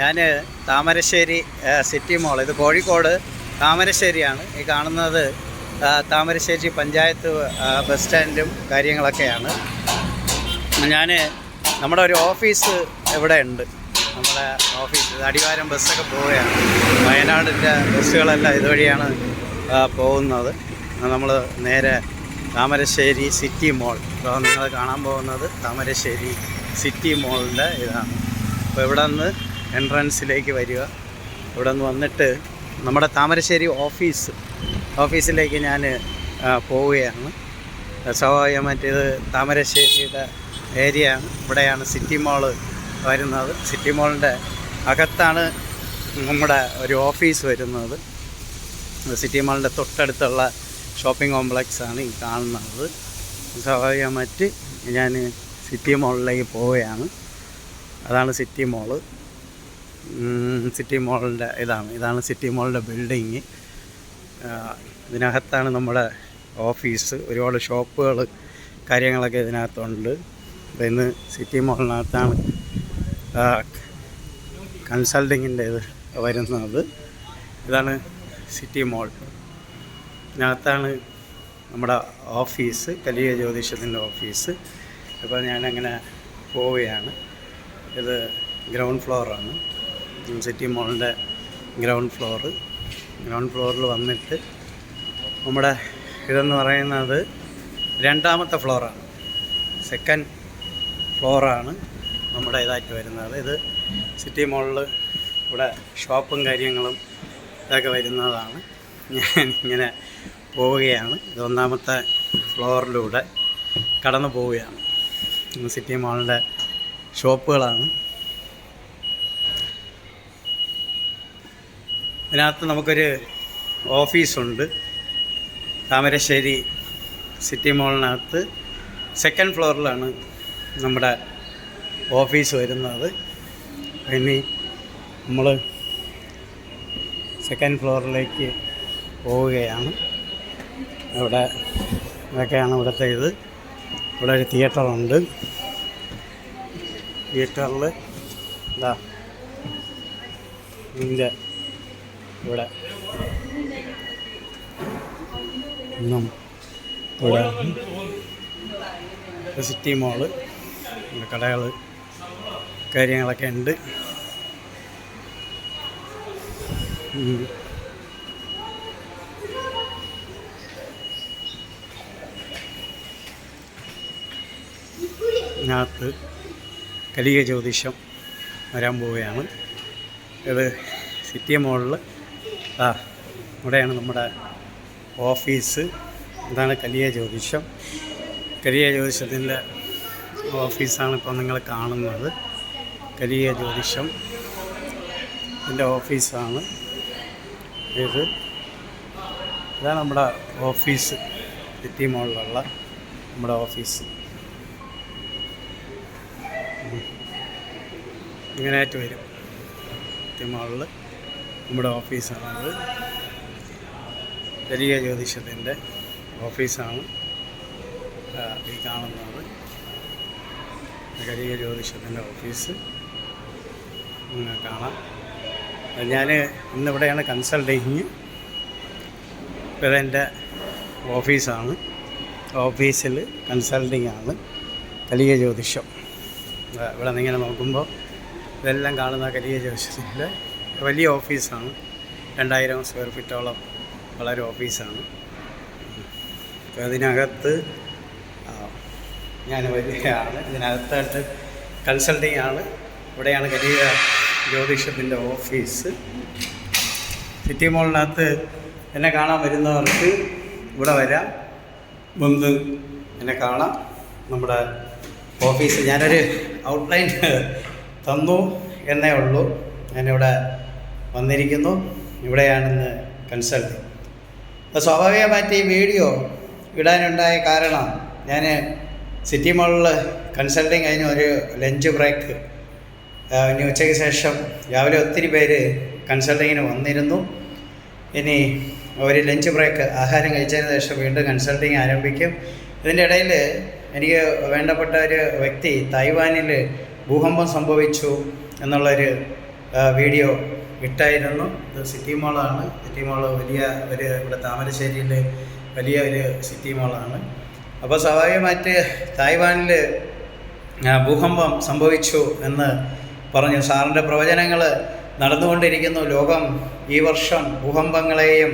ഞാൻ താമരശ്ശേരി സിറ്റി മോൾ ഇത് കോഴിക്കോട് താമരശ്ശേരിയാണ്. ഈ കാണുന്നത് താമരശ്ശേരി പഞ്ചായത്ത് ബസ് സ്റ്റാൻഡും കാര്യങ്ങളൊക്കെയാണ്. ഞാൻ നമ്മുടെ ഒരു ഓഫീസ് ഇവിടെ ഉണ്ട്. നമ്മുടെ ഓഫീസ് അടിവാരം ബസ്സൊക്കെ പോവുകയാണ്. വയനാടിന്റെ ബസ്സുകളെല്ലാം ഇതുവഴിയാണ് പോകുന്നത്. നമ്മൾ നേരെ താമരശ്ശേരി സിറ്റി മോൾ ഇപ്പോൾ നിങ്ങൾ കാണാൻ പോകുന്നത് താമരശ്ശേരി സിറ്റി മോളിന്റെ ഇതാണ്. അപ്പോൾ ഇവിടെ നിന്ന് എൻട്രൻസിലേക്ക് വരിക. ഇവിടെ നിന്ന് വന്നിട്ട് നമ്മുടെ താമരശ്ശേരി ഓഫീസ് ഓഫീസിലേക്ക് ഞാൻ പോവുകയാണ്. സ്വാഭാവികമായിട്ടിത് താമരശ്ശേരിയുടെ ഏരിയ ഇവിടെയാണ് സിറ്റി മോൾ വരുന്നത്. സിറ്റി മോളിന്റെ അകത്താണ് നമ്മുടെ ഒരു ഓഫീസ് വരുന്നത്. സിറ്റി മാളിന്റെ തൊട്ടടുത്തുള്ള ഷോപ്പിംഗ് കോംപ്ലക്സ് ആണ് ഈ കാണുന്നത്. സ്വാഭാവികമായിട്ട് ഞാൻ സിറ്റി മോളിലേക്ക് പോവുകയാണ്. അതാണ് സിറ്റി മോൾ. സിറ്റി മോളിന്റെ ഇതാണ്. ഇതാണ് സിറ്റി മോളിന്റെ ബിൽഡിങ് ഇതിനകത്താണ് നമ്മുടെ ഓഫീസ് ഒരുപാട് ഷോപ്പുകൾ കാര്യങ്ങളൊക്കെ ഇതിനകത്തുണ്ട്. അപ്പോൾ ഇന്ന് സിറ്റി മോളിനകത്താണ് കൺസൾട്ടിങ്ങിന്റെ ഇത് വരുന്നത്. ഇതാണ് സിറ്റി മോൾ ഇതിനകത്താണ് നമ്മുടെ ഓഫീസ് കലിയ ജ്യോതിഷത്തിന്റെ ഓഫീസ് അപ്പോൾ ഞാനങ്ങനെ പോവുകയാണ്. ഇത് ഗ്രൗണ്ട് ഫ്ലോറാണ് സിറ്റി മോളിന്റെ ഗ്രൗണ്ട് ഫ്ലോറ്. ഗ്രൗണ്ട് ഫ്ലോറിൽ വന്നിട്ട് നമ്മുടെ ഇതെന്ന് പറയുന്നത് രണ്ടാമത്തെ ഫ്ലോറാണ്. സെക്കൻഡ് ഫ്ലോറാണ് നമ്മുടെ ഇതായിട്ട് വരുന്നത്. ഇത് സിറ്റി മോളിൽ ഇവിടെ ഷോപ്പും കാര്യങ്ങളും ഇതൊക്കെ വരുന്നതാണ്. ഞാൻ ഇങ്ങനെ പോവുകയാണ്. ഇത് ഒന്നാമത്തെ ഫ്ലോറിലൂടെ കടന്നു പോവുകയാണ്. സിറ്റി മോളിന്റെ ഷോപ്പുകളാണ്. ഇതിനകത്ത് നമുക്കൊരു ഓഫീസുണ്ട്. താമരശ്ശേരി സിറ്റി മോളിനകത്ത് സെക്കൻഡ് ഫ്ലോറിലാണ് നമ്മുടെ ഓഫീസ് വരുന്നത്. ഇനി നമ്മൾ സെക്കൻഡ് ഫ്ലോറിലേക്ക് പോവുകയാണ്. അവിടെ ഇതൊക്കെയാണ് ഇവിടുത്തെ ഇത്. ഇവിടെ ഒരു തിയേറ്ററുണ്ട്. തിയേറ്ററിൽ ഇതാ ഇതിന്റെ ഇവിടെ. ഇവിടെ സിറ്റി മോൾ കടകൾ കാര്യങ്ങളൊക്കെ ഉണ്ട്. ഇതിനകത്ത് കലിക ജ്യോതിഷം വരാൻ പോവുകയാണ്. ഇത് സിറ്റി മോളിൽ ആ ഇവിടെയാണ് നമ്മുടെ ഓഫീസ്. ഇതാണ് കലിയ ജ്യോതിഷം. കലിയ ജ്യോതിഷത്തിന്റെ ഓഫീസാണ് ഇപ്പോൾ നിങ്ങൾ കാണുന്നത്. കലിയ ജ്യോതിഷം എന്റെ ഓഫീസാണ് ഇത്. ഇതാണ് നമ്മുടെ ഓഫീസ് സിറ്റി മോളിലുള്ള നമ്മുടെ ഓഫീസ്. ഇങ്ങനെയായിട്ട് വരും. സിറ്റി മോളിൽ നമ്മുടെ ഓഫീസാണത്. ദരിക ജ്യോതിഷത്തിന്റെ ഓഫീസാണ് ഈ കാണുന്നത്. കരിയ ജ്യോതിഷത്തിന്റെ ഓഫീസ്. കാണാം. ഞാൻ ഇന്നിവിടെയാണ് കൺസൾട്ടിങ്. ഇതെന്റെ ഓഫീസാണ്. ഓഫീസിൽ കൺസൾട്ടിങ് ആണ്. കലിക ജ്യോതിഷം. ഇവിടെ നിന്ന് ഇങ്ങനെ നോക്കുമ്പോൾ ഇതെല്ലാം കാണുന്ന കലിക ജ്യോതിഷത്തിന്റെ വലിയ ഓഫീസാണ്. രണ്ടായിരം സ്ക്വയർ ഫീറ്റോളം വളരെ ഓഫീസാണ്. അതിനകത്ത് ഞാൻ വരികയാണ് ഇതിനകത്തായിട്ട് കൺസൾട്ടിങ് ആണ്. ഇവിടെയാണ് വലിയ ജ്യോതിഷത്തിന്റെ ഓഫീസ്. സിറ്റി മോളിനകത്ത് എന്നെ കാണാൻ വരുന്നവർക്ക് ഇവിടെ വരാം. വന്ന് എന്നെ കാണാം. നമ്മുടെ ഓഫീസ് ഞാനൊരു ഔട്ട്ലൈൻ തന്നു എന്നേ ഉള്ളൂ. ഞാനിവിടെ വന്നിരിക്കുന്നു. ഇവിടെയാണെന്ന് കൺസൾട്ട് അപ്പോൾ സ്വാഭാവികമായിട്ട് ഈ വീഡിയോ ഇടാനുണ്ടായ കാരണം ഞാൻ സിറ്റി മോളിൽ കൺസൾട്ടിങ് കഴിഞ്ഞ് ഒരു ലഞ്ച് ബ്രേക്ക് ഇനി ഉച്ചയ്ക്ക് ശേഷം രാവിലെ ഒത്തിരി പേര് കൺസൾട്ടിങ്ങിന് വന്നിരുന്നു. ഇനി ഒരു ലഞ്ച് ബ്രേക്ക് ആഹാരം കഴിച്ചതിന് ശേഷം വീണ്ടും കൺസൾട്ടിങ് ആരംഭിക്കും. ഇതിന്റെ ഇടയിൽ എനിക്ക് വേണ്ടപ്പെട്ട ഒരു വ്യക്തി തായ്വാനിൽ ഭൂകമ്പം സംഭവിച്ചു എന്നുള്ളൊരു വീഡിയോ ഇട്ടായിരുന്നു ഇത് സിറ്റി മോളാണ് സിറ്റി മോൾ വലിയ ഒരു ഇവിടെ താമരശ്ശേരിയിലെ വലിയ ഒരു സിറ്റി മോളാണ് അപ്പോൾ സ്വാഭാവികമായിട്ട് തായ്വാനിൽ ഭൂകമ്പം സംഭവിച്ചു എന്ന് പറഞ്ഞു. സാറിന്റെ പ്രവചനങ്ങൾ നടന്നുകൊണ്ടിരിക്കുന്നു. ലോകം ഈ വർഷം ഭൂകമ്പങ്ങളെയും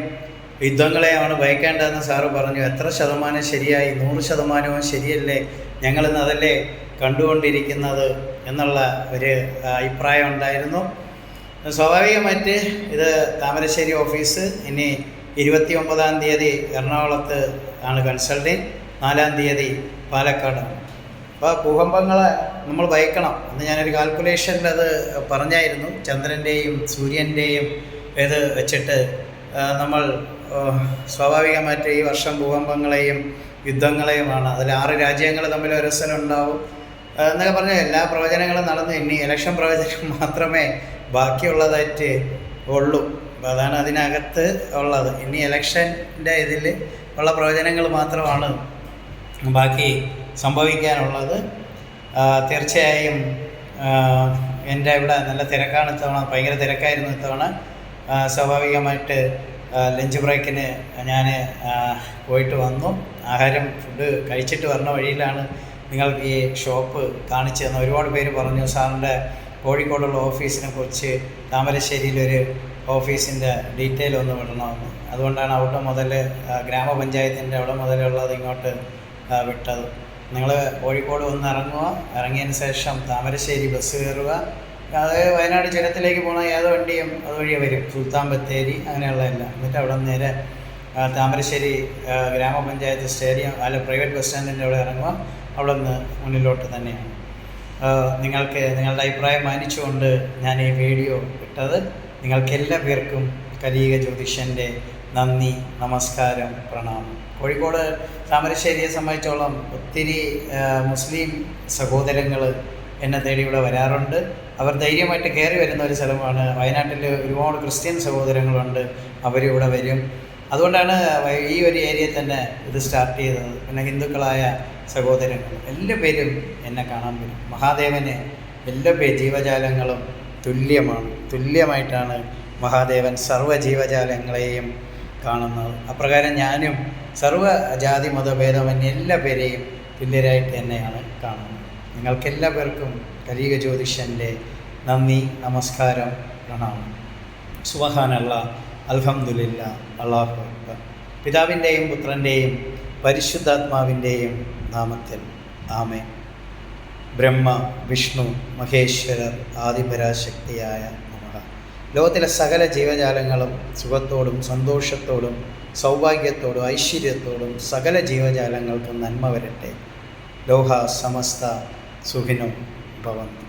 യുദ്ധങ്ങളെയാണ് ഭയക്കേണ്ടതെന്ന് സാറ് പറഞ്ഞു. എത്ര ശതമാനം ശരിയായി? നൂറ് ശതമാനവും ശരിയല്ലേ? ഞങ്ങളിന്ന് അതല്ലേ കണ്ടുകൊണ്ടിരിക്കുന്നത് എന്നുള്ള ഒരു അഭിപ്രായം ഉണ്ടായിരുന്നു. സ്വാഭാവികമായിട്ട് ഇത് താമരശ്ശേരി ഓഫീസ് ഇനി ഇരുപത്തി ഒമ്പതാം തീയതി എറണാകുളത്ത് ആണ് കൺസൾട്ടിങ് നാലാം തീയതി പാലക്കാട്. അപ്പോൾ ഭൂകമ്പങ്ങളെ നമ്മൾ ഭയക്കണം. എന്ന് ഞാനൊരു കാൽക്കുലേഷനിൽ അത് പറഞ്ഞായിരുന്നു. ചന്ദ്രന്റെയും സൂര്യന്റെയും ഇത് വെച്ചിട്ട് നമ്മൾ സ്വാഭാവികമായിട്ട് ഈ വർഷം ഭൂകമ്പങ്ങളെയും യുദ്ധങ്ങളെയുമാണ്. അതിൽ ആറ് രാജ്യങ്ങൾ തമ്മിൽ ഒരസലുണ്ടാവും ആ, എന്നൊക്കെ പറഞ്ഞാൽ എല്ലാ പ്രവചനങ്ങളും നടന്നു. ഇനി ഇലക്ഷൻ പ്രവചനം മാത്രമേ ബാക്കിയുള്ളതായിട്ട് ഉള്ളൂ. അതാണ് അതിനകത്ത് ഉള്ളത്. ഇനി ഇലക്ഷന്റെ ഇതിൽ ഉള്ള പ്രവചനങ്ങൾ മാത്രമാണ് ബാക്കി സംഭവിക്കാനുള്ളത്. തീർച്ചയായും എന്റെ ഇവിടെ നല്ല തിരക്കാണ് ഇത്തവണ. ഭയങ്കര തിരക്കായിരുന്നു ഇത്തവണ. സ്വാഭാവികമായിട്ട് ലഞ്ച് ബ്രേക്കിന് ഞാൻ പോയിട്ട് വന്നു. ആഹാരം ഫുഡ് കഴിച്ചിട്ട് വരുന്ന വഴിയിലാണ് നിങ്ങൾക്ക് ഈ ഷോപ്പ് കാണിച്ചു തന്ന ഒരുപാട് പേര് പറഞ്ഞു. സാറിന്റെ കോഴിക്കോടുള്ള ഓഫീസിനെ കുറിച്ച് താമരശ്ശേരിയിലൊരു ഓഫീസിന്റെ ഡീറ്റെയിൽ ഒന്ന് വിടണമെന്ന്. അതുകൊണ്ടാണ് അവിടെ മുതൽ ഗ്രാമപഞ്ചായത്തിന്റെ അവിടെ മുതലുള്ളത് ഇങ്ങോട്ട് വിട്ടത്. നിങ്ങൾ കോഴിക്കോട് വന്ന് ഇറങ്ങുക. ഇറങ്ങിയതിന് ശേഷം താമരശ്ശേരി ബസ് കയറുക. അത് വയനാട് ചുരത്തിലേക്ക് പോകണ ഏത് വണ്ടിയും അതുവഴി വരും. സുൽത്താൻ ബത്തേരി അങ്ങനെയുള്ള എല്ലാം. എന്നിട്ട് അവിടെ നേരെ താമരശ്ശേരി ഗ്രാമപഞ്ചായത്ത് സ്റ്റേഡിയം അല്ല പ്രൈവറ്റ് ബസ് സ്റ്റാൻഡിന്റെ അവിടെ ഇറങ്ങുക. അവിടെ നിന്ന് മുന്നിലോട്ട് തന്നെയാണ്. നിങ്ങൾക്ക് നിങ്ങളുടെ അഭിപ്രായം മാനിച്ചുകൊണ്ട് ഞാൻ ഈ വീഡിയോ ഇട്ടത്. നിങ്ങൾക്ക് എല്ലാ പേർക്കും കലീക ജ്യോതിഷന്റെ നന്ദി നമസ്കാരം പ്രണാമം. കോഴിക്കോട് താമരശ്ശേരിയെ സംബന്ധിച്ചോളം ഒത്തിരി മുസ്ലിം സഹോദരങ്ങൾ എന്നെ തേടി ഇവിടെ വരാറുണ്ട്. അവർ ധൈര്യമായിട്ട് കയറി വരുന്ന ഒരു സ്ഥലമാണ്. വയനാട്ടിൽ ഒരുപാട് ക്രിസ്ത്യൻ സഹോദരങ്ങളുണ്ട്. അവരിവിടെ വരും. അതുകൊണ്ടാണ് ഈ ഒരു ഏരിയയിൽ തന്നെ ഇത് സ്റ്റാർട്ട് ചെയ്തത്. പിന്നെ ഹിന്ദുക്കളായ സഹോദരങ്ങൾ എല്ലാ പേരും എന്നെ കാണാൻ വരും. മഹാദേവന് എല്ലാ ജീവജാലങ്ങളും തുല്യമാണ്. തുല്യമായിട്ടാണ് മഹാദേവൻ സർവ ജീവജാലങ്ങളെയും കാണുന്നത്. അപ്രകാരം ഞാനും സർവ ജാതി മതഭേദമന്യ എല്ലാ പേരെയും തുല്യരായിട്ട് തന്നെയാണ് കാണുന്നത്. നിങ്ങൾക്കെല്ലാ പേർക്കും കലീക ജ്യോതിഷന്റെ നന്ദി നമസ്കാരം പ്രണാമം. സുബഹാനല്ല അൽഹമുല്ല അള്ളാഹു പിതാവിന്റെയും പുത്രന്റെയും പരിശുദ്ധാത്മാവിന്റെയും നാമത്തിൽ. ആമേ ബ്രഹ്മ വിഷ്ണു മഹേശ്വരർ ആദിപരാശക്തിയായ നമഃ ലോകത്തിലെ സകല ജീവജാലങ്ങളും സുഖത്തോടും സന്തോഷത്തോടും സൗഭാഗ്യത്തോടും ഐശ്വര്യത്തോടും സകല ജീവജാലങ്ങൾക്കും നന്മ വരട്ടെ. ലോഹ സമസ്ത സുഖിനും ഭവന്തു.